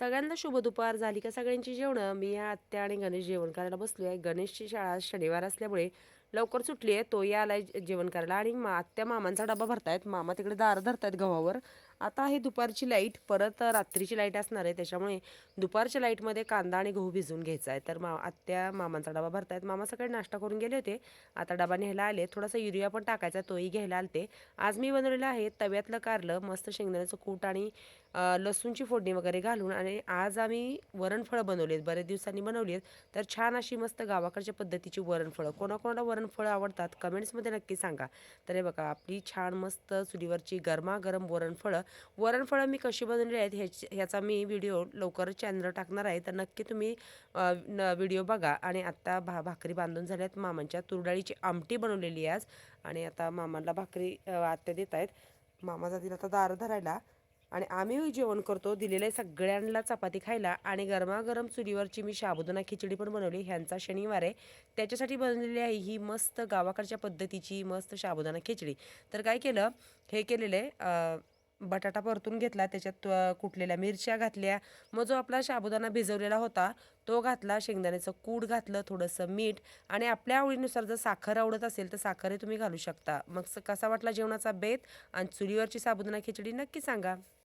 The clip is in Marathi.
सगळ्यांना शुभ दुपार झाली का? सगळ्यांची जेवणं? मी आत्या आणि गणेश जेवण करायला बसलो आहे गणेशची शाळा शनिवार असल्यामुळे लवकर सुटली आहे तोही आलाय जेवण करायला. आणि मा आत्या मामांचा डबा भरतायत. मामा तिकडे दार धरतायत गव्हावर. आता आहे दुपारची लाइट. परत रात्रीची लाइट असणार आहे. त्याच्यामुळे दुपारच्या लाईटमध्ये कांदा आणि गहू भिजवून घ्यायचा आहे. तर मा आत्या मामांचा डबा भरतायत. मामा सकाळी नाश्ता करून गेले होते. आता डबा न्यायला आले. थोडासा युरिया पण टाकायचा तोही घ्यायला आलते. आज मी बनवलेलं आहे तव्यातलं कारलं मस्त शेंगदाण्याचं कूट आणि लसूणची फोडणी वगैरे घालून. आणि आज आम्ही वरणफळं बनवले आहेत बऱ्याच दिवसांनी बनवली आहेत. तर छान अशी मस्त गावाकडच्या पद्धतीची वरणफळं. कोणाकोणाला वरणफळं आवडतात कमेंट्समध्ये नक्की सांगा. तर हे बघा आपली छान मस्त चुलीवरची गरमागरम वरणफळं वरणफळं मी कशी बनवली आहेत ह्याच ह्याचा मी व्हिडिओ लवकरच चॅनल टाकणार आहे. तर नक्की तुम्ही न- व्हिडिओ बघा. आणि आत्ता भा भाकरी बांधून झाल्यात. मामांच्या तुरडाळीची आमटी बनवलेली आहे आज. आणि आता मामांना भाकरी आत्या देत आहेत. मामा जातील आता दार धरायला. आणि आम्ही जेवण करतो. दिलेलं आहे सगळ्यांना चपाती खायला आणि गरमागरम चुलीवरची मी शाबुदाना खिचडी पण बनवली. ह्यांचा शनिवार आहे. त्याच्यासाठी बनवलेली आहे ही मस्त गावाकडच्या पद्धतीची मस्त साबुदाणा खिचडी. तर काय केलं? हे केलेलं आहे बटाटा परतून घेतला. त्याच्यात कुटलेल्या मिरच्या घातल्या. मग जो आपला साबुदाणा भिजवलेला होता तो घातला. शेंगदाण्याचं कूड घातलं थोडंसं मीठ आणि आपल्या आवडीनुसार जर साखर आवडत असेल तर साखरही तुम्ही घालू शकता. मग कसा वाटला जेवणाचा बेत? आणि चुलीवरची साबुदाणा खिचडी नक्की सांगा.